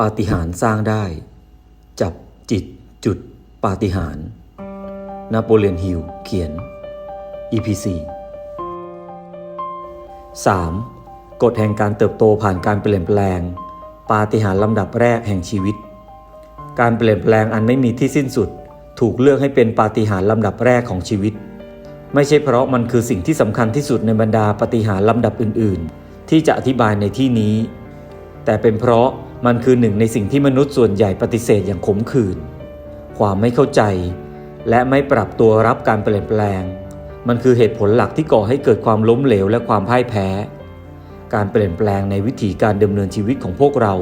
ปาฏิหาริย์สร้างได้ จับจิตจุดปาฏิหาริย์นโปเลียนฮิลเขียน EPC 3. กฎแห่งการเติบโตผ่านการเปลี่ยนแปลง ปาฏิหาริย์ลำดับแรกแห่งชีวิต การเปลี่ยนแปลงอันไม่มีที่สิ้นสุด ถูกเลือกให้เป็นปาฏิหาริย์ลำดับแรกของชีวิต ไม่ใช่เพราะมันคือสิ่งที่สำคัญที่สุดในบรรดาปาฏิหาริย์ลำดับอื่น ๆ ที่จะอธิบายในที่นี้ แต่เป็นเพราะ มันคือหนึ่งในสิ่งที่มนุษย์ส่วนใหญ่ปฏิเสธอย่างขมขื่น ความไม่เข้าใจ และไม่ปรับตัวรับการเปลี่ยนแปลง มันคือเหตุผลหลักที่ก่อให้เกิดความล้มเหลวและความพ่ายแพ้ การเปลี่ยนแปลงในวิถีการดำเนินชีวิตของพวกเรา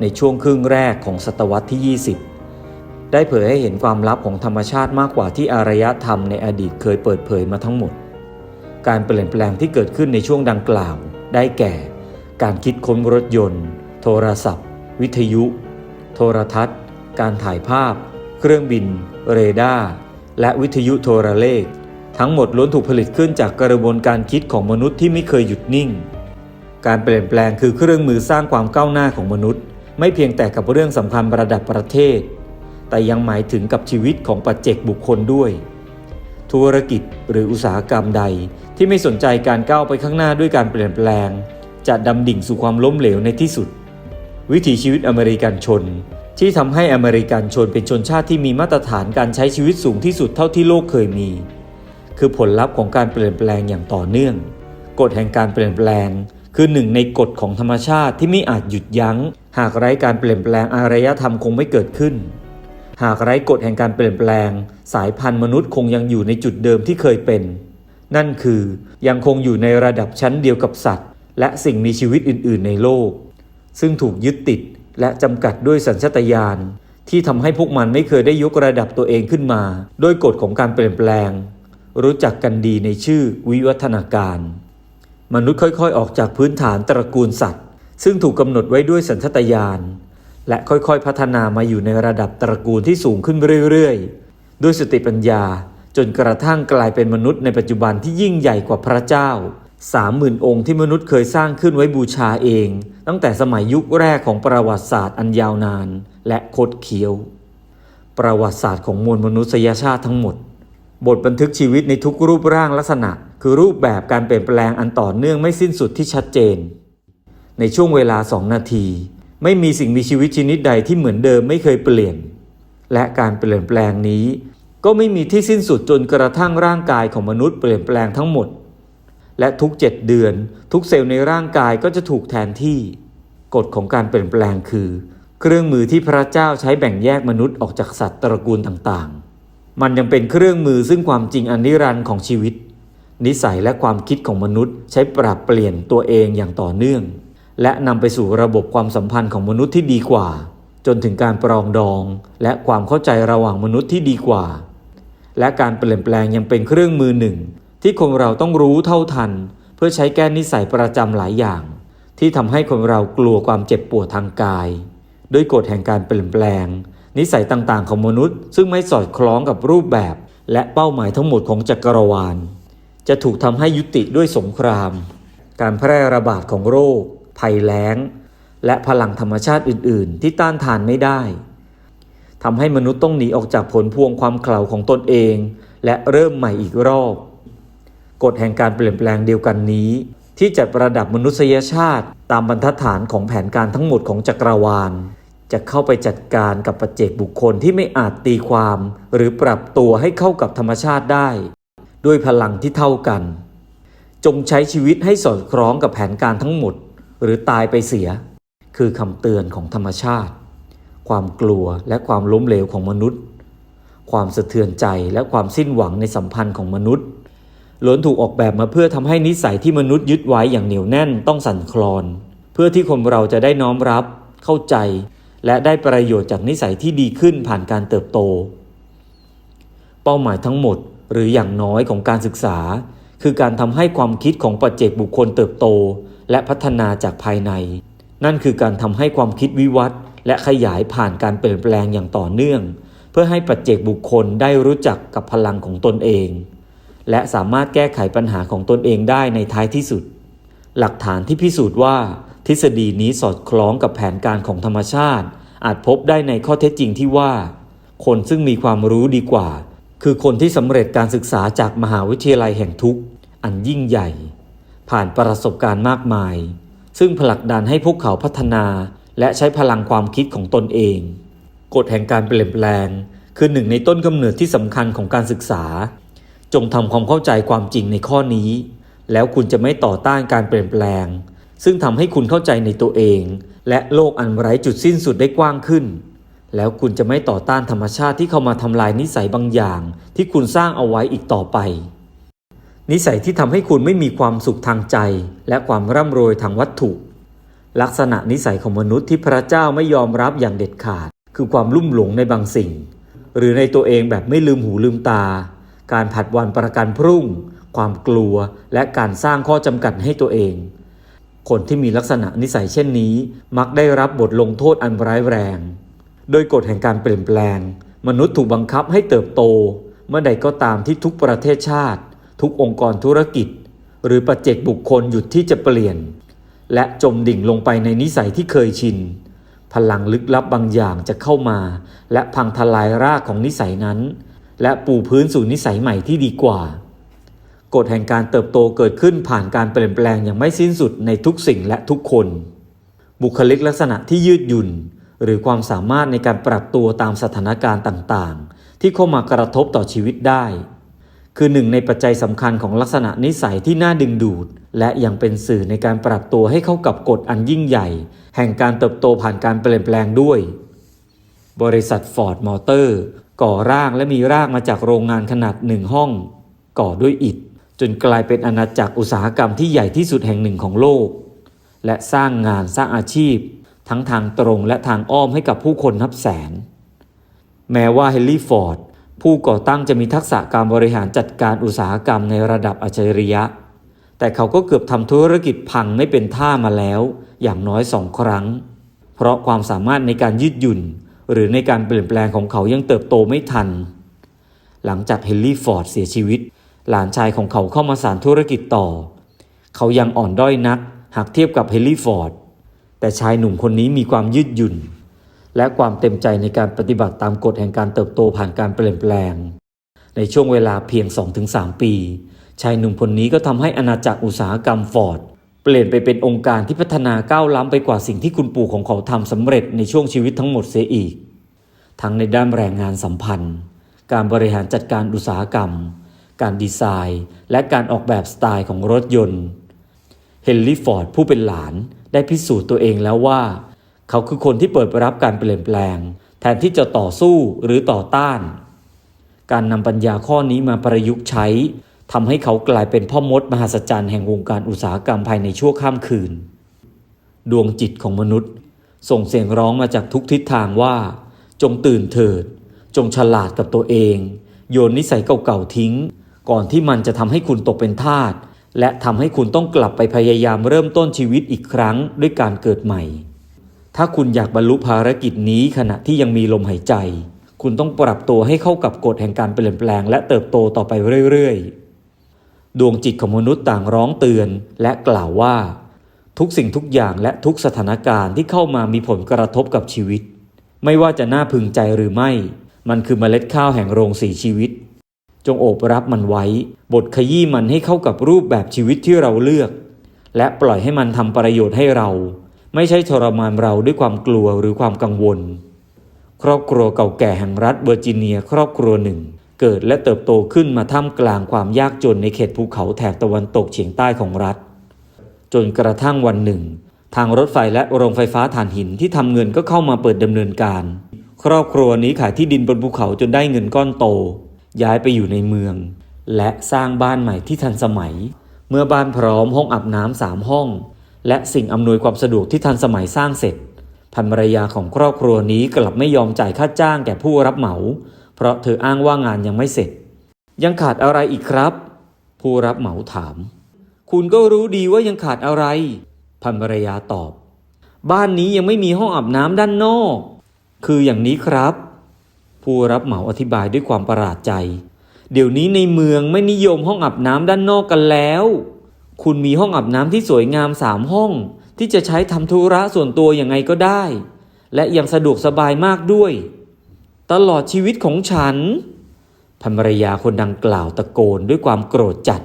ในช่วงครึ่งแรกของศตวรรษที่ 20 ได้เผยให้เห็นความลับของธรรมชาติมากกว่าที่อารยธรรมในอดีตเคยเปิดเผยมาทั้งหมด การเปลี่ยนแปลงที่เกิดขึ้นในช่วงดังกล่าว ได้แก่ การคิดค้นรถยนต์ โทรศัพท์ วิทยุ โทรทัศน์ การถ่ายภาพ เครื่องบิน เรดาร์ และวิทยุโทรเลข ทั้งหมดล้วนถูกผลิตขึ้นจากกระบวนการคิดของมนุษย์ที่ไม่เคยหยุดนิ่ง การเปลี่ยนแปลงคือเครื่องมือสร้างความก้าวหน้าของมนุษย์ ไม่เพียงแต่กับเรื่องสำคัญระดับประเทศ แต่ยังหมายถึงกับชีวิตของปัจเจกบุคคลด้วย ธุรกิจหรืออุตสาหกรรมใดที่ไม่สนใจการก้าวไปข้างหน้าด้วยการเปลี่ยนแปลง จะดำดิ่งสู่ความล้มเหลวในที่สุด วิถีชีวิตอเมริกันชน ที่ทำให้อเมริกันชนเป็นชนชาติที่มีมาตรฐานการใช้ชีวิตสูงที่สุดเท่าที่โลกเคยมี คือผลลัพธ์ของการเปลี่ยนแปลงอย่างต่อเนื่อง กฎแห่งการเปลี่ยนแปลง คือหนึ่งในกฎของธรรมชาติที่ไม่อาจหยุดยัง้ง หากไร้การเปลี่ยนแปลงอารยธรรมคงไม่เกิดขึ้น หากไร้กฎแห่งการเปลี่ยนแปลง สายพันธุ์มนุษย์คงยังอยู่ในจุดเดิมที่เคยเป็น นั่นคือยังคงอยู่ในระดับชั้นเดียวกับสัตว์ และสิ่งมีชีวิตอื่น ๆ ในโลก ซึ่งถูกยึดติดและจำกัดด้วยสัญชาตญาณที่ทำให้พวกมันไม่เคยได้ยกระดับตัวเองขึ้นมา ด้วยกฎของการเปลี่ยนแปลง รู้จักกันดีในชื่อวิวัฒนาการ มนุษย์ค่อยๆ ออกจากพื้นฐานตระกูลสัตว์ ซึ่งถูกกำหนดไว้ด้วยสัญชาตญาณและค่อยๆ พัฒนามาอยู่ในระดับตระกูลที่สูงขึ้นเรื่อยๆ ด้วยสติปัญญาจนกระทั่งกลายเป็นมนุษย์ในปัจจุบันที่ยิ่งใหญ่กว่าพระเจ้า สามหมื่นองค์ที่มนุษย์เคยสร้างขึ้นไว้บูชาเอง ตั้งแต่สมัยยุคแรกของประวัติศาสตร์อันยาวนานและคดเคี้ยว ประวัติศาสตร์ของมวลมนุษยชาติทั้งหมด บทบันทึกชีวิตในทุกรูปร่างลักษณะ คือรูปแบบการเปลี่ยนแปลงอันต่อเนื่องไม่สิ้นสุดที่ชัดเจน ในช่วงเวลาสองนาที ไม่มีสิ่งมีชีวิตชนิดใดที่เหมือนเดิมไม่เคยเปลี่ยน และการเปลี่ยนแปลงนี้ ก็ไม่มีที่สิ้นสุดจนกระทั่งร่างกายของมนุษย์เปลี่ยนแปลงทั้งหมด และทุกเจ็ดเดือน ทุกเซลล์ในร่างกายก็จะถูกแทนที่ กฎของการเปลี่ยนแปลงคือ เครื่องมือที่พระเจ้าใช้แบ่งแยกมนุษย์ออกจากสัตว์ตระกูลต่างๆ มันยังเป็นเครื่องมือซึ่งความจริงอันนิรันดร์ของชีวิต นิสัยและความคิดของมนุษย์ใช้ปรับเปลี่ยนตัวเองอย่างต่อเนื่อง และนำไปสู่ระบบความสัมพันธ์ของมนุษย์ที่ดีกว่า จนถึงการปรองดอง และความเข้าใจระหว่างมนุษย์ที่ดีกว่า และการเปลี่ยนแปลงยังเป็นเครื่องมือหนึ่ง ที่คนเราต้องรู้เท่าทัน เพื่อใช้แก้นิสัยประจำหลายอย่าง ที่ทำให้คนเรากลัวความเจ็บปวดทางกาย ด้วยกฎแห่งการเปลี่ยนแปลง นิสัยต่างๆ ของมนุษย์ ซึ่งไม่สอดคล้องกับรูปแบบ และเป้าหมายทั้งหมดของจักรวาล จะถูกทำให้ยุติด้วยสงคราม การแพร่ระบาดของโรค ภัยแล้ง และพลังธรรมชาติอื่น ๆ ที่ต้านทานไม่ได้ทำให้มนุษย์ต้องหนีออกจากผลพวงความเข่าของตนเอง และเริ่มใหม่อีกรอบ กฎแห่งการเปลี่ยนแปลงเดียวกันนี้ ที่จัดประดับมนุษยชาติ ตามบรรทัดฐานของแผนการทั้งหมดของจักรวาล จะเข้าไปจัดการกับปัจเจกบุคคลที่ไม่อาจตีความ หรือปรับตัวให้เข้ากับธรรมชาติได้ ด้วยพลังที่เท่ากัน จงใช้ชีวิตให้สอดคล้องกับแผนการทั้งหมด หรือตายไปเสีย คือคำเตือนของธรรมชาติ ความกลัวและความล้มเหลวของมนุษย์ ความสะเทือนใจและความสิ้นหวังในสัมพันธ์ของมนุษย์ ล้วนถูกออกแบบมาเพื่อทำให้นิสัยที่มนุษย์ยึดไว้อย่างเหนียวแน่นต้องสั่นคลอน เพื่อที่คนเราจะได้น้อมรับ เข้าใจ และได้ประโยชน์จากนิสัยที่ดีขึ้นผ่านการเติบโต เป้าหมายทั้งหมดหรืออย่างน้อยของการศึกษา คือการทำให้ความคิดของปัจเจกบุคคลเติบโต และพัฒนาจากภายใน นั่นคือการทำให้ความคิดวิวัฒน์และขยายผ่านการเปลี่ยนแปลงอย่างต่อเนื่อง เพื่อให้ปัจเจกบุคคลได้รู้จักกับพลังของตนเอง และสามารถแก้ไขปัญหาของตนเองได้ในท้ายที่สุด หลักฐานที่พิสูจน์ว่า ทฤษฎีนี้สอดคล้องกับแผนการของธรรมชาติ อาจพบได้ในข้อเท็จจริงที่ว่า คนซึ่งมีความรู้ดีกว่า คือคนที่สำเร็จการศึกษาจากมหาวิทยาลัยแห่งทุกข์ อันยิ่งใหญ่ ผ่านประสบการณ์มากมาย ซึ่งผลักดันให้พวกเขาพัฒนา และใช้พลังความคิดของตนเองกฎแห่งการเปลี่ยนแปลง คือหนึ่งในต้นกำเนิดที่สำคัญของการศึกษา จงทำความเข้าใจความจริงในข้อนี้ แล้วคุณจะไม่ต่อต้านการเปลี่ยนแปลง ซึ่งทำให้คุณเข้าใจในตัวเอง และโลกอันไร้จุดสิ้นสุดได้กว้างขึ้น แล้วคุณจะไม่ต่อต้านธรรมชาติที่เข้ามาทำลายนิสัยบางอย่าง ที่คุณสร้างเอาไว้อีกต่อไป นิสัยที่ทำให้คุณไม่มีความสุขทางใจ และความร่ำรวยทางวัตถุ ลักษณะนิสัยของมนุษย์ที่พระเจ้าไม่ยอมรับอย่างเด็ดขาด คือความลุ่มหลงในบางสิ่ง หรือในตัวเองแบบไม่ลืมหูลืมตา การผัดวันประกันพรุ่ง ความกลัว และการสร้างข้อจำกัดให้ตัวเอง คนที่มีลักษณะนิสัยเช่นนี้ มักได้รับบทลงโทษอันร้ายแรง โดยกฎแห่งการเปลี่ยนแปลง มนุษย์ถูกบังคับให้เติบโต เมื่อใดก็ตามที่ทุกประเทศชาติ ทุกองค์กรธุรกิจ หรือปัจเจกบุคคลหยุดที่จะเปลี่ยน และจมดิ่งลงไปในนิสัยที่เคยชินพลังลึกลับบางอย่างจะเข้ามา และพังทลายรากของนิสัยนั้น และปูพื้นสู่นิสัยใหม่ที่ดีกว่า กฎแห่งการเติบโตเกิดขึ้นผ่านการเปลี่ยนแปลงอย่างไม่สิ้นสุดในทุกสิ่งและทุกคน บุคลิกลักษณะที่ยืดหยุ่น หรือความสามารถในการปรับตัวตามสถานการณ์ต่างๆ ที่เข้ามากระทบต่อชีวิตได้ คือหนึ่งในปัจจัยสำคัญของลักษณะนิสัยที่น่าดึงดูด และยังเป็นสื่อในการปรับตัวให้เข้ากับกฎอันยิ่งใหญ่ แห่งการเติบโตผ่านการเปลี่ยนแปลงด้วย บริษัทฟอร์ดมอเตอร์ ก่อร่างและมีรากมาจากโรงงานขนาดหนึ่งห้อง ก่อด้วยอิฐ จนกลายเป็นอาณาจักรอุตสาหกรรมที่ใหญ่ที่สุดแห่งหนึ่งของโลก และสร้างงานสร้างอาชีพ ทั้งทางตรงและทางอ้อมให้กับผู้คนนับแสน แม้ว่าเฮนรี่ฟอร์ดผู้ก่อตั้งจะมีทักษะการบริหารจัดการอุตสาหกรรมในระดับอัจฉริยะ แต่เขาก็เกือบทำธุรกิจพังไม่เป็นท่ามาแล้ว อย่างน้อยสองครั้ง เพราะความสามารถในการยืดหยุ่น หรือในการเปลี่ยนแปลงของเขายังเติบโตไม่ทัน หลังจากเฮนรี่ฟอร์ดเสียชีวิต หลานชายของเขาเข้ามาสานธุรกิจต่อ เขายังอ่อนด้อยนัก หากเทียบกับเฮนรี่ฟอร์ด แต่ชายหนุ่มคนนี้มีความยืดหยุ่น และความเต็มใจในการปฏิบัติตามกฎแห่งการเติบโตผ่านการเปลี่ยนแปลง ในช่วงเวลาเพียง 2-3 ปี ชายหนุ่มคนนี้ก็ทำให้อาณาจักรอุตสาหกรรมฟอร์ด ปลี่ยนไปเป็นองค์การที่พัฒนาก้าวล้ำไปกว่าสิ่งที่คุณปู่ของเขาทำสำเร็จในช่วงชีวิตทั้งหมดเสียอีก ทั้งในด้านแรงงานสัมพันธ์ การบริหารจัดการอุตสาหกรรม การดีไซน์ และการออกแบบสไตล์ของรถยนต์ เฮนรี่ฟอร์ดผู้เป็นหลานได้พิสูจน์ตัวเองแล้วว่า เขาคือคนที่เปิดรับการเปลี่ยนแปลง แทนที่จะต่อสู้หรือต่อต้าน การนำปัญญาข้อนี้มาประยุกต์ใช้ ทำให้เขากลายเป็นพ่อมดมหัศจรรย์แห่งวงการอุตสาหกรรมภายในชั่วข้ามคืน ดวงจิตของมนุษย์ ส่งเสียงร้องมาจากทุกทิศทางว่า จงตื่นเถิด จงฉลาดกับตัวเอง โยนนิสัยเก่าๆทิ้ง ก่อนที่มันจะทำให้คุณตกเป็นทาสและทำให้คุณต้องกลับไปพยายามเริ่มต้นชีวิตอีกครั้งด้วยการเกิดใหม่ ถ้าคุณอยากบรรลุภารกิจนี้ขณะที่ยังมีลมหายใจ คุณต้องปรับตัวให้เข้ากับกฎแห่งการเปลี่ยนแปลง และเติบโตต่อไปเรื่อยๆ ดวงจิตของมนุษย์ต่างร้องเตือนและกล่าวว่า ทุกสิ่งทุกอย่างและทุกสถานการณ์ที่เข้ามามีผลกระทบกับชีวิต ไม่ว่าจะน่าพึงใจหรือไม่ มันคือเมล็ดข้าวแห่งโรงสีชีวิต จงโอบรับมันไว้ บทขยี้มันให้เข้ากับรูปแบบชีวิตที่เราเลือก และปล่อยให้มันทำประโยชน์ให้เรา ไม่ใช่ทรมานเราด้วยความกลัวหรือความกังวล ครอบครัวเก่าแก่แห่งรัฐเวอร์จิเนียครอบครัวหนึ่ง เกิดและเติบโตขึ้นมาท่ามกลางความยากจนในเขตภูเขาแถบตะวันตกเฉียงใต้ของรัฐ จนกระทั่งวันหนึ่ง ทางรถไฟและโรงไฟฟ้าถ่านหินที่ทำเงินก็เข้ามาเปิดดำเนินการ ครอบครัวนี้ขายที่ดินบนภูเขาจนได้เงินก้อนโต ย้ายไปอยู่ในเมือง และสร้างบ้านใหม่ที่ทันสมัย เมื่อบ้านพร้อมห้องอาบน้ำสามห้อง และสิ่งอำนวยความสะดวกที่ทันสมัยสร้างเสร็จภรรยาของครอบครัวนี้กลับไม่ยอมจ่ายค่าจ้างแก่ผู้รับเหมา เพราะเธออ้างว่างานยังไม่เสร็จ ยังขาดอะไรอีกครับ ผู้รับเหมาถาม คุณก็รู้ดีว่ายังขาดอะไรภรรยาตอบ บ้านนี้ยังไม่มีห้องอาบน้ำด้านนอก คืออย่างนี้ครับ ผู้รับเหมาอธิบายด้วยความประหลาดใจ เดี๋ยวนี้ในเมืองไม่นิยมห้องอาบน้ำด้านนอกกันแล้ว คุณมีห้องอาบน้ำที่สวยงามสามห้อง ที่จะใช้ทำธุระส่วนตัวยังไงก็ได้ และยังสะดวกสบายมากด้วย ตลอดชีวิตของฉันภรรยาคนดังกล่าวตะโกนด้วยความโกรธจัด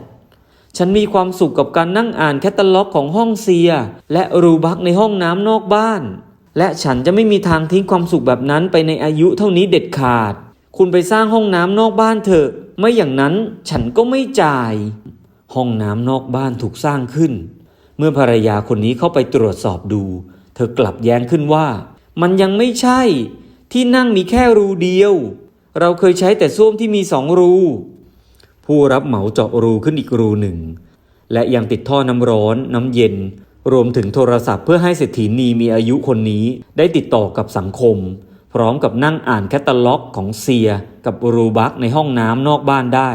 ฉันมีความสุขกับการนั่งอ่านแคตตาล็อกของห้องเซีย และรูบักในห้องน้ำนอกบ้าน และฉันจะไม่มีทางทิ้งความสุขแบบนั้นไปในอายุเท่านี้เด็ดขาด คุณไปสร้างห้องน้ำนอกบ้านเถอะ ไม่อย่างนั้นฉันก็ไม่จ่าย ห้องน้ำนอกบ้านถูกสร้างขึ้น เมื่อภรรยาคนนี้เข้าไปตรวจสอบดู เธอกลับแย้งขึ้นว่า มันยังไม่ใช่ ที่นั่งมีแค่รูเดียว เราเคยใช้แต่ส้วมที่มีสองรู ผู้รับเหมาเจาะรูขึ้นอีกรูหนึ่ง และยังติดท่อน้ำร้อน น้ำเย็น รวมถึงโทรศัพท์เพื่อให้เศรษฐีนีมีอายุคนนี้ได้ติดต่อกับสังคม พร้อมกับนั่งอ่านแคตตาล็อกของเซีย กับรูบักในห้องน้ำนอกบ้านได้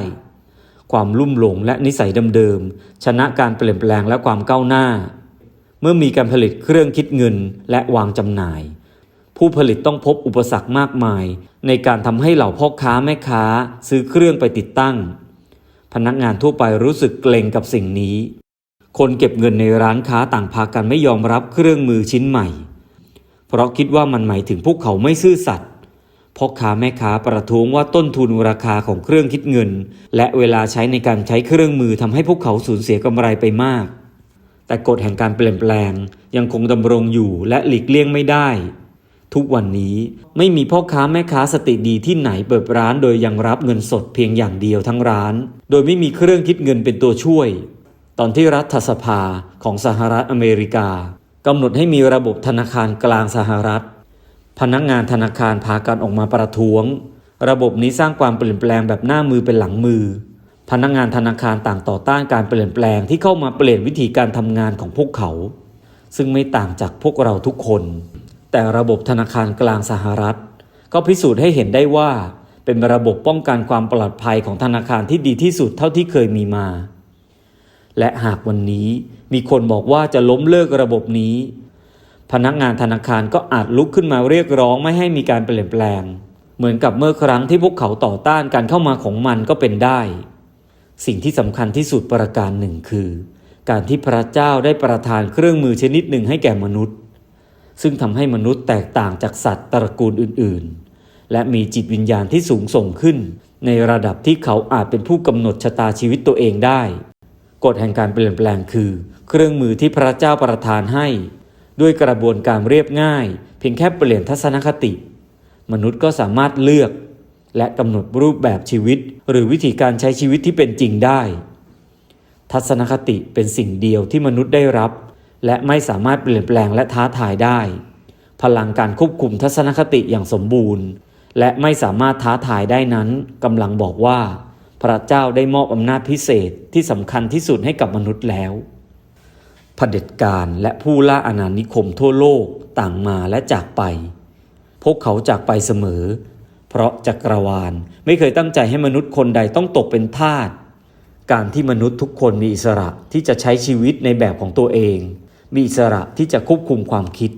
ความลุ่มหลงและนิสัยเดิมๆชนะการเปลี่ยนแปลงและความก้าวหน้า เมื่อมีการผลิตเครื่องคิดเงินและวางจำหน่าย ผู้ผลิตต้องพบอุปสรรคมากมาย ในการทำให้เหล่าพ่อค้าแม่ค้า ซื้อเครื่องไปติดตั้ง พนักงานทั่วไปรู้สึกเกรงกับสิ่งนี้ คนเก็บเงินในร้านค้าต่างพากันไม่ยอมรับเครื่องมือชิ้นใหม่ เพราะคิดว่ามันหมายถึงพวกเขาไม่ซื่อสัตย์พ่อค้าแม่ค้าประท้วงว่าต้นทุนราคาของเครื่องคิดเงิน และเวลาใช้ในการใช้เครื่องมือทำให้พวกเขาสูญเสียกำไรไปมาก แต่กฎแห่งการเปลี่ยนแปลงยังคงดำรงอยู่และหลีกเลี่ยงไม่ได้ ทุกวันนี้ไม่มีพ่อค้าแม่ค้าสติดีที่ไหนเปิดร้านโดยยังรับเงินสดเพียงอย่างเดียวทั้งร้าน โดยไม่มีเครื่องคิดเงินเป็นตัวช่วย ตอนที่รัฐสภาของสหรัฐอเมริกากำหนดให้มีระบบธนาคารกลางสหรัฐ พนักงานธนาคารพากันออกมาประท้วง ระบบนี้สร้างความเปลี่ยนแปลงแบบหน้ามือเป็นหลังมือ พนักงานธนาคารต่างต่อต้านการเปลี่ยนแปลงที่เข้ามาเปลี่ยนวิธีการทำงานของพวกเขา ซึ่งไม่ต่างจากพวกเราทุกคน แต่ระบบธนาคารกลางสหรัฐ ก็พิสูจน์ให้เห็นได้ว่า เป็นระบบป้องกันความปลอดภัยของธนาคารที่ดีที่สุดเท่าที่เคยมีมา และหากวันนี้มีคนบอกว่าจะล้มเลิกระบบนี้ พนักงานธนาคารก็อาจลุกขึ้นมาเรียกร้องไม่ให้มีการเปลี่ยนแปลง เหมือนกับเมื่อครั้งที่พวกเขาต่อต้านการเข้ามาของมันก็เป็นได้ สิ่งที่สำคัญที่สุดประการหนึ่งคือ การที่พระเจ้าได้ประทานเครื่องมือชนิดหนึ่งให้แก่มนุษย์ ซึ่งทำให้มนุษย์แตกต่างจากสัตว์ตระกูลอื่น ๆ และมีจิตวิญญาณที่สูงส่งขึ้น ในระดับที่เขาอาจเป็นผู้กำหนดชะตาชีวิตตัวเองได้ กฎแห่งการเปลี่ยนแปลงคือ เครื่องมือที่พระเจ้าประทานให้ ด้วยกระบวนการเรียบง่าย เพียงแค่เปลี่ยนทัศนคติ มนุษย์ก็สามารถเลือก และกำหนดรูปแบบชีวิต หรือวิธีการใช้ชีวิตที่เป็นจริงได้ ทัศนคติเป็นสิ่งเดียวที่มนุษย์ได้รับ และไม่สามารถเปลี่ยนแปลงและท้าทายได้ พลังการควบคุมทัศนคติอย่างสมบูรณ์ และไม่สามารถท้าทายได้นั้นกำลังบอกว่า พระเจ้าได้มอบอำนาจพิเศษที่สำคัญที่สุดให้กับมนุษย์แล้วเผด็จการและผู้ล่าอาณานิคมทั่วโลกต่างมาและจากไป พวกเขาจากไปเสมอ เพราะจักรวาลไม่เคยตั้งใจให้มนุษย์คนใดต้องตกเป็นทาสการที่มนุษย์ทุกคนมีอิสระที่จะใช้ชีวิตในแบบของตัวเอง มีอิสระที่จะควบคุมความคิด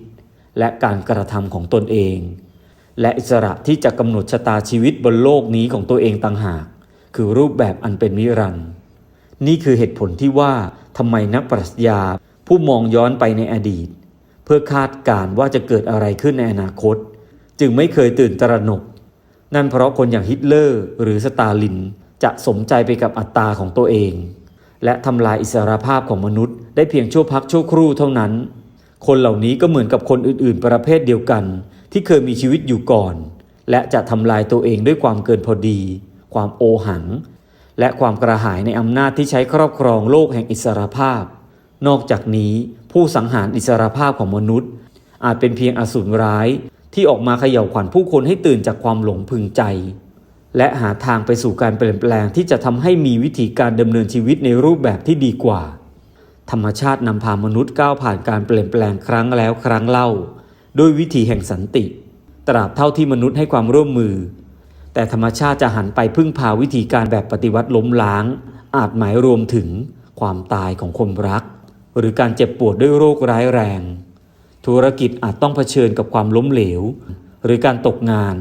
และการกระทำของตนเอง และอิสระที่จะกำหนดชะตาชีวิตบนโลกนี้ของตัวเองต่างหาก คือรูปแบบอันเป็นนิรันดร์นี่คือเหตุผลที่ว่าทำไมนักปรัชญาผู้มองย้อนไปในอดีต เพื่อคาดการณ์ว่าจะเกิดอะไรขึ้นในอนาคต จึงไม่เคยตื่นตระหนก นั่นเพราะคนอย่างฮิตเลอร์หรือสตาลินจะสมใจไปกับอัตตาของตัวเอง และทำลายอิสรภาพของมนุษย์ ได้เพียงชั่วพักชั่วครู่เท่านั้น คนเหล่านี้ก็เหมือนกับคนอื่นๆ ประเภทเดียวกัน ที่เคยมีชีวิตอยู่ก่อน และจะทำลายตัวเองด้วยความเกินพอดี ความโอหัง และความกระหายในอำนาจที่ใช้ครอบครองโลกแห่งอิสรภาพ นอกจากนี้ผู้สังหารอิสรภาพของมนุษย์ อาจเป็นเพียงอสูรร้ายที่ออกมาเขย่าวขวัญผู้คนให้ตื่นจากความหลงพึงใจ และหาทางไปสู่การเปลี่ยนแปลงที่จะทำให้มีวิธีการดำเนินชีวิตในรูปแบบที่ดีกว่า ธรรมชาตินำพามนุษย์ก้าวผ่านการเปลี่ยนแปลงครั้งแล้วครั้งเล่า ด้วยวิธีแห่งสันติ ตราบเท่าที่มนุษย์ให้ความร่วมมือ แต่ธรรมชาติจะหันไปพึ่งพาวิธีการแบบปฏิวัติล้มล้าง อาจหมายรวมถึงความตายของคนรัก หรือการเจ็บปวดด้วยโรคร้ายแรง ธุรกิจอาจต้องเผชิญกับความล้มเหลว หรือการตกงาน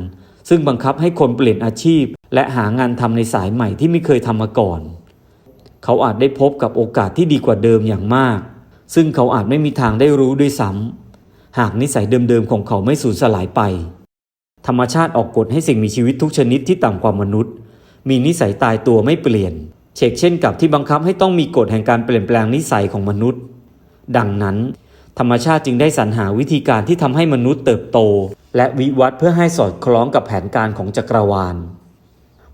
ซึ่งบังคับให้คนเปลี่ยนอาชีพ และหางานทำในสายใหม่ที่ไม่เคยทำมาก่อน เขาอาจได้พบกับโอกาสที่ดีกว่าเดิมอย่างมาก ซึ่งเขาอาจไม่มีทางได้รู้ด้วยซ้ำหากนิสัยเดิมๆของเขาไม่สูญสลายไป ธรรมชาติออกกฎให้สิ่งมีชีวิตทุกชนิดที่ต่ำกว่ามนุษย์ มีนิสัยตายตัวไม่เปลี่ยน เชกเช่นกับที่บังคับให้ต้องมีกฎแห่งการเปลี่ยนแปลงนิสัยของมนุษย์ ดังนั้น ธรรมชาติจึงได้สรรหาวิธีการที่ทำให้มนุษย์เติบโต และวิวัฒน์เพื่อให้สอดคล้องกับแผนการของจักรวาล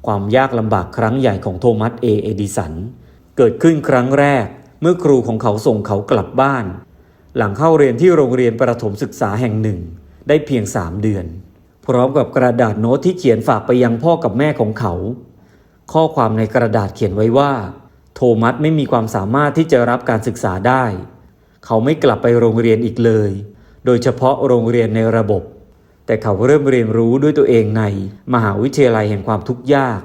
ความยากลำบากครั้งใหญ่ของโทมัสเอเอดิสัน เกิดขึ้นครั้งแรก เมื่อครูของเขาส่งเขากลับบ้าน หลังเข้าเรียนที่โรงเรียนประถมศึกษาแห่งหนึ่ง ได้เพียงสามเดือน พร้อมกับกระดาษโน้ตที่เขียนฝากไปยังพ่อกับแม่ของเขา ข้อความในกระดาษเขียนไว้ว่า โทมัสไม่มีความสามารถที่จะรับการศึกษาได้ เขาไม่กลับไปโรงเรียนอีกเลย โดยเฉพาะโรงเรียนในระบบ แต่เขาเริ่มเรียนรู้ด้วยตัวเองใน มหาวิทยาลัยแห่งความทุกข์ยาก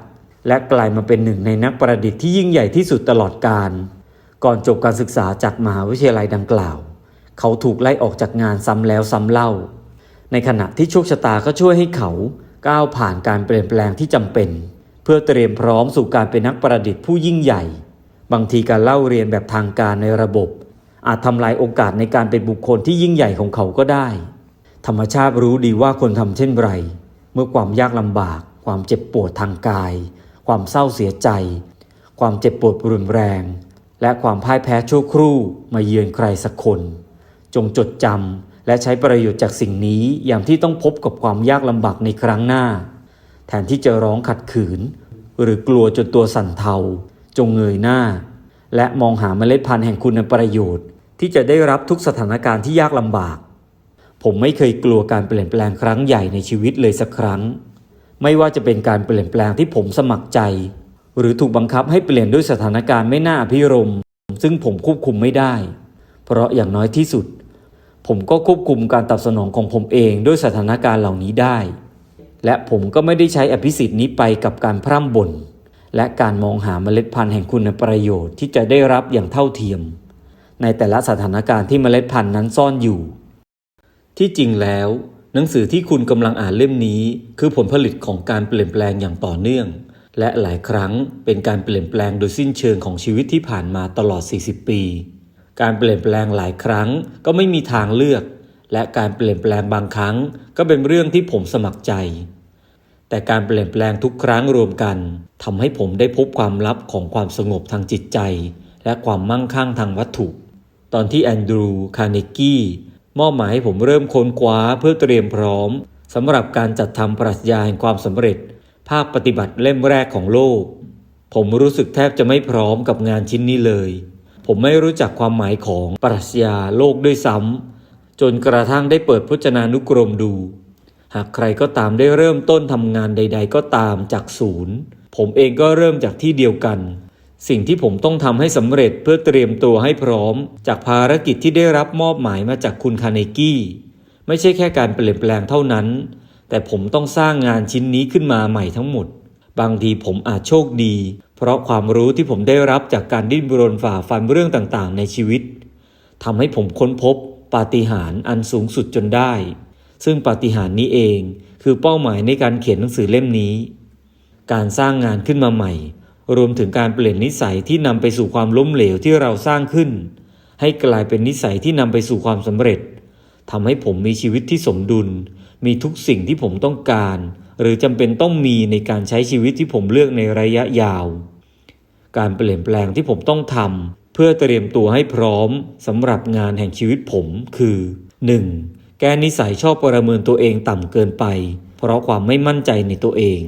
และกลายมาเป็นหนึ่งในนักประดิษฐ์ที่ยิ่งใหญ่ที่สุดตลอดกาลก่อนจบการศึกษาจากมหาวิทยาลัยดังกล่าว เขาถูกไล่ออกจากงานซ้ำแล้วซ้ำเล่า ในขณะที่โชคชะตาก็ช่วยให้เขาก้าวผ่านการเปลี่ยนแปลงที่จำเป็น เพื่อเตรียมพร้อมสู่การเป็นนักประดิษฐ์ผู้ยิ่งใหญ่ บางทีการเล่าเรียนแบบทางการในระบบ อาจทำลายโอกาสในการเป็นบุคคลที่ยิ่งใหญ่ของเขาก็ได้ ธรรมชาติรู้ดีว่าคนทำเช่นไร เมื่อความยากลำบาก ความเจ็บปวดทางกาย ความเศร้าเสียใจ ความเจ็บปวดรุนแรง และความพ่ายแพ้ชั่วครู่มาเยือนใครสักคน จงจดจำและใช้ประโยชน์จากสิ่งนี้อย่างที่ต้องพบกับความยากลำบากในครั้งหน้า แทนที่จะร้องขัดขืน หรือกลัวจนตัวสั่นเทา จงเงยหน้า และมองหาเมล็ดพันธุ์แห่งคุณประโยชน์ ที่จะได้รับทุกสถานการณ์ที่ยากลำบาก ผมไม่เคยกลัวการเปลี่ยนแปลงครั้งใหญ่ในชีวิตเลยสักครั้ง ไม่ว่าจะเป็นการเปลี่ยนแปลงที่ผมสมัครใจ หรือถูกบังคับให้เปลี่ยนด้วยสถานการณ์ไม่น่าอภิรม ซึ่งผมควบคุมไม่ได้ เพราะอย่างน้อยที่สุด ผมก็ควบคุมการตอบสนองของผมเองด้วยสถานการณ์เหล่านี้ได้ และผมก็ไม่ได้ใช้อภิสิทธิ์นี้ไปกับการพร่ำบ่น และการมองหาเมล็ดพันธุ์แห่งคุณประโยชน์ที่จะได้รับอย่างเท่าเทียม ในแต่ละสถานการณ์ที่เมล็ดพันธุ์นั้นซ่อนอยู่ ที่จริงแล้ว หนังสือที่คุณกำลังอ่านเล่มนี้ คือผลผลิตของการเปลี่ยนแปลงอย่างต่อเนื่อง และหลายครั้งเป็นการเปลี่ยนแปลงโดยสิ้นเชิงของชีวิตที่ผ่านมาตลอด 40 ปี การเปลี่ยนแปลงหลายครั้งก็ไม่มีทางเลือก และการเปลี่ยนแปลงบางครั้ง ก็เป็นเรื่องที่ผมสมัครใจ แต่การเปลี่ยนแปลงทุกครั้งรวมกันทำให้ผมได้พบความลับของความสงบทางจิตใจ และความมั่งคั่งทางวัตถุ ตอนที่แอนดรูว์คาร์เนกี้มอบหมายให้ผมเริ่มค้นคว้าเพื่อเตรียมพร้อมสำหรับการจัดทำปรัชญาแห่งความสำเร็จ ภาคปฏิบัติเล่มแรกของโลก ผมรู้สึกแทบจะไม่พร้อมกับงานชิ้นนี้เลย ผมไม่รู้จักความหมายของปรัชญาโลกด้วยซ้ำจนกระทั่งได้เปิดพจนานุกรมดู หากใครก็ตามได้เริ่มต้นทำงานใด ๆ ก็ตามจากศูนย์ ผมเองก็เริ่มจากที่เดียวกัน สิ่งที่ผมต้องทำให้สำเร็จเพื่อเตรียมตัวให้พร้อม จากภารกิจที่ได้รับมอบหมายมาจากคุณคาเนกี้ไม่ใช่แค่การเปลี่ยนแปลงเท่านั้น แต่ผมต้องสร้างงานชิ้นนี้ขึ้นมาใหม่ทั้งหมด บางทีผมอาจโชคดี เพราะความรู้ที่ผมได้รับจากการดิ้นรนฝ่าฟันเรื่องต่างๆ ในชีวิตทำให้ผมค้นพบปาฏิหาริย์อันสูงสุดจนได้ ซึ่งปาฏิหาริย์นี้เองคือเป้าหมายในการเขียนหนังสือเล่มนี้ การสร้างงานขึ้นมาใหม่ รวมถึงการเปลี่ยนนิสัยที่นำไปสู่ความล้มเหลวที่เราสร้างขึ้น ให้กลายเป็นนิสัยที่นำไปสู่ความสำเร็จทำให้ผมมีชีวิตที่สมดุล มีทุกสิ่งที่ผมต้องการ หรือจำเป็นต้องมีในการใช้ชีวิตที่ผมเลือกในระยะยาว การเปลี่ยนแปลงที่ผมต้องทำเพื่อเตรียมตัวให้พร้อมสำหรับงานแห่งชีวิตผมคือ 1. แกนิสัยชอบประเมินตัวเองต่ำเกินไป เพราะความไม่มั่นใจในตัวเอง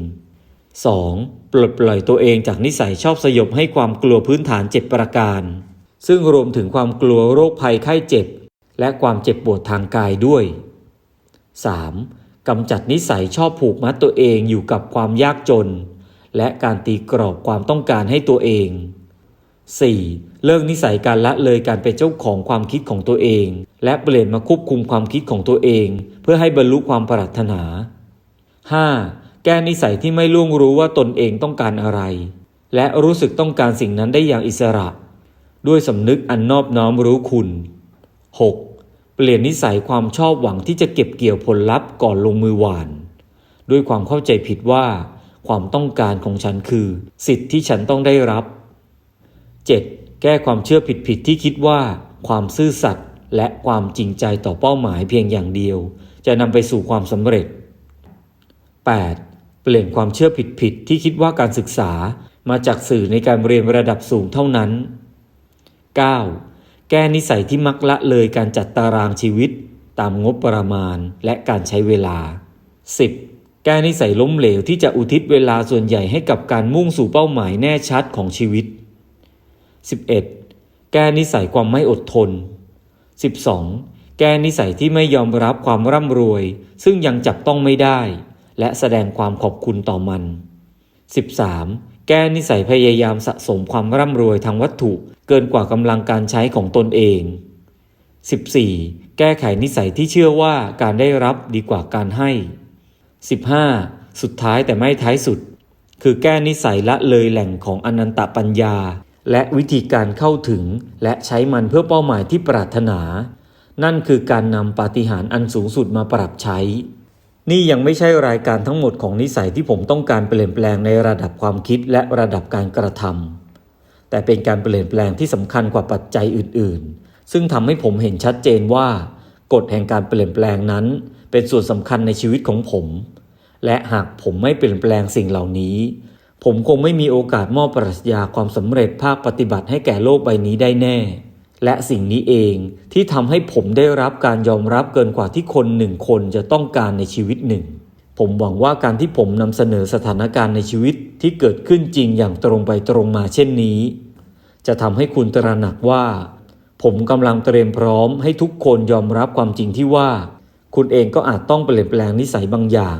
2. ปลดปล่อยตัวเองจากนิสัยชอบสยบให้ความกลัวพื้นฐาน7ประการ ซึ่งรวมถึงความกลัวโรคภัยไข้เจ็บ และความเจ็บปวดทางกายด้วย 3. กำจัดนิสัยชอบผูกมัดตัวเองอยู่กับความยากจน และการตีกรอบความต้องการให้ตัวเอง 4. เลิกนิสัยการละเลยการเป็นเจ้าของความคิดของตัวเอง และเปลี่ยนมาควบคุมความคิดของตัวเอง เพื่อให้บรรลุความปรารถนา 5. แก้นิสัยที่ไม่ล่วงรู้ว่าตนเองต้องการอะไร และรู้สึกต้องการสิ่งนั้นได้อย่างอิสระ ด้วยสำนึกอันนอบน้อมรู้คุณ 6. เปลี่ยนนิสัยความชอบหวังที่จะเก็บเกี่ยวผลลัพธ์ก่อนลงมือหวาน ด้วยความเข้าใจผิดว่า ความต้องการของฉันคือ สิทธิ์ที่ฉันต้องได้รับ 7. แก้ความเชื่อผิดๆที่คิดว่า ความซื่อสัตย์ และความจริงใจต่อเป้าหมายเพียงอย่างเดียว จะนำไปสู่ความสำเร็จ 8. เปลี่ยนความเชื่อผิดๆที่คิดว่าการศึกษามาจากสื่อในการเรียนระดับสูงเท่านั้น 9. แก้นิสัยที่มักละเลยการจัดตารางชีวิต ตามงบประมาณและการใช้เวลา 10. แก้นิสัยล้มเหลวที่จะอุทิศเวลาส่วนใหญ่ให้กับการมุ่งสู่เป้าหมายแน่ชัดของชีวิต 11. แก้นิสัยความไม่อดทน 12. แก้นิสัยที่ไม่ยอมรับความร่ำรวย ซึ่งยังจับต้องไม่ได้ และแสดงความขอบคุณต่อมัน 13. แก้นิสัยพยายามสะสมความร่ำรวยทางวัตถุเกินกว่ากำลังการใช้ของตนเอง 14. แก้ไขนิสัยที่เชื่อว่าการได้รับดีกว่าการให้ 15. สุดท้ายแต่ไม่ท้ายสุด คือแก้นิสัยละเลยแหล่งของอนันตปัญญา และวิธีการเข้าถึงและใช้มันเพื่อเป้าหมายที่ปรารถนา นั่นคือการนำปาฏิหาริย์อันสูงสุดมาปรับใช้ นี่ยังไม่ใช่รายการทั้งหมดของนิสัยที่ผมต้องการเปลี่ยนแปลงในระดับความคิดและระดับการกระทำแต่เป็นการเปลี่ยนแปลงที่สำคัญกว่าปัจจัยอื่น ๆ ซึ่งทำให้ผมเห็นชัดเจนว่า กฎแห่งการเปลี่ยนแปลงนั้น เป็นส่วนสำคัญในชีวิตของผม และหากผมไม่เปลี่ยนแปลงสิ่งเหล่านี้ ผมคงไม่มีโอกาสมอบปรัชญาความสำเร็จภาคปฏิบัติให้แก่โลกใบนี้ได้แน่ และสิ่งนี้เองที่ทำให้ผมได้รับการยอมรับเกินกว่าที่คนหนึ่งคนจะต้องการในชีวิตหนึ่ง ผมหวังว่าการที่ผมนำเสนอสถานการณ์ในชีวิตที่เกิดขึ้นจริงอย่างตรงไปตรงมาเช่นนี้ จะทำให้คุณตระหนักว่า ผมกำลังเตรียมพร้อมให้ทุกคนยอมรับความจริงที่ว่า คุณเองก็อาจต้องเปลี่ยนแปลงนิสัยบางอย่าง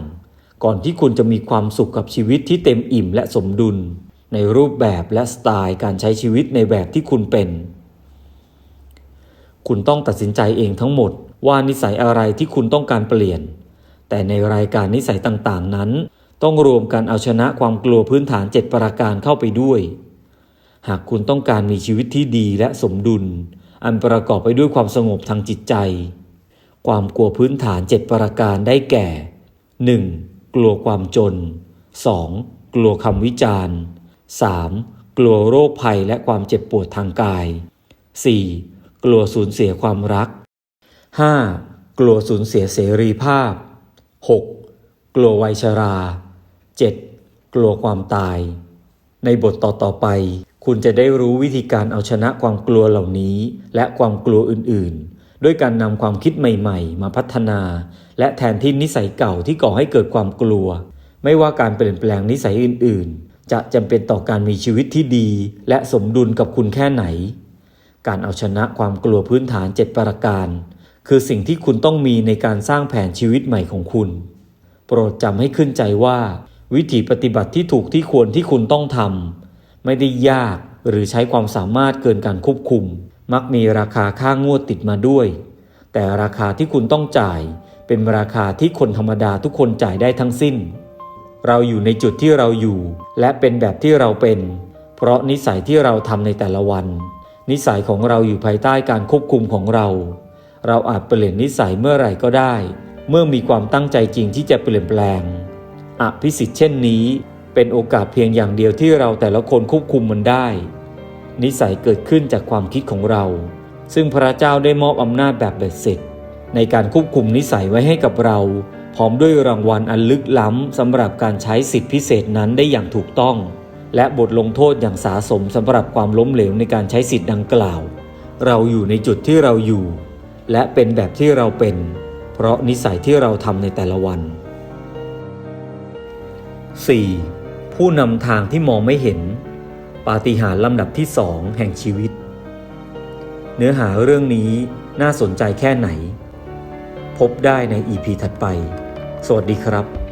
ก่อนที่คุณจะมีความสุขกับชีวิตที่เต็มอิ่มและสมดุล ในรูปแบบและสไตล์การใช้ชีวิตในแบบที่คุณเป็น คุณต้องตัดสินใจเองทั้งหมดว่านิสัยอะไรที่คุณต้องการเปลี่ยน แต่ในรายการนิสัยต่างๆนั้น ต้องรวมกันเอาชนะความกลัวพื้นฐานเจ็ดประการเข้าไปด้วย หากคุณต้องการมีชีวิตที่ดีและสมดุล อันประกอบไปด้วยความสงบทางจิตใจ ความกลัวพื้นฐานเจ็ดประการได้แก่ 1. กลัวความจน 2. กลัวคำวิจารณ์ 3. กลัวโรคภัยและความเจ็บปวดทางกาย 4. กลัวสูญเสียความรัก 5. กลัวสูญเสียเสรีภาพ 6. กลัววัยชรา 7. กลัวความตาย ในบทต่อๆไป คุณจะได้รู้วิธีการเอาชนะความกลัวเหล่านี้ และความกลัวอื่นๆ ด้วยการนำความคิดใหม่ ๆ มาพัฒนา และแทนที่นิสัยเก่าที่ก่อให้เกิดความกลัว ไม่ว่าการเปลี่ยนแปลงนิสัยอื่น ๆ จะจำเป็นต่อการมีชีวิตที่ดี และสมดุลกับคุณแค่ไหน การเอาชนะความกลัวพื้นฐานเจ็ดประการ คือสิ่งที่คุณต้องมีในการสร้างแผนชีวิตใหม่ของคุณ โปรดจำให้ขึ้นใจว่า วิธีปฏิบัติที่ถูกที่ควรที่คุณต้องทำไม่ได้ยากหรือใช้ความสามารถเกินการควบคุม มักมีราคาค่างวดติดมาด้วย แต่ราคาที่คุณต้องจ่าย เป็นราคาที่คนธรรมดาทุกคนจ่ายได้ทั้งสิ้น เราอยู่ในจุดที่เราอยู่ และเป็นแบบที่เราเป็น เพราะนิสัยที่เราทำในแต่ละวัน นิสัยของเราอยู่ภายใต้การควบคุมของเรา เราอาจเปลี่ยนนิสัยเมื่อไหร่ก็ได้ เมื่อมีความตั้งใจจริงที่จะเปลี่ยนแปลง อภิสิทธิ์เช่นนี้ เป็นโอกาสเพียงอย่างเดียวที่เราแต่ละคนควบคุมมันได้ นิสัยเกิดขึ้นจากความคิดของเรา ซึ่งพระเจ้าได้มอบอำนาจแบบเบ็ดเสร็จ ในการควบคุมนิสัยไว้ให้กับเรา พร้อมด้วยรางวัลอันลึกล้ำสำหรับการใช้สิทธิพิเศษนั้นได้อย่างถูกต้อง และบทลงโทษอย่างสาสมสำหรับความล้มเหลวในการใช้สิทธิ์ดังกล่าว เราอยู่ในจุดที่เราอยู่ และเป็นแบบที่เราเป็น เพราะนิสัยที่เราทำในแต่ละวัน 4. ผู้นำทางที่มองไม่เห็น ปาฏิหาริย์ลำดับที่สองแห่งชีวิต เนื้อหาเรื่องนี้น่าสนใจแค่ไหน พบได้ใน EP ถัดไป สวัสดีครับ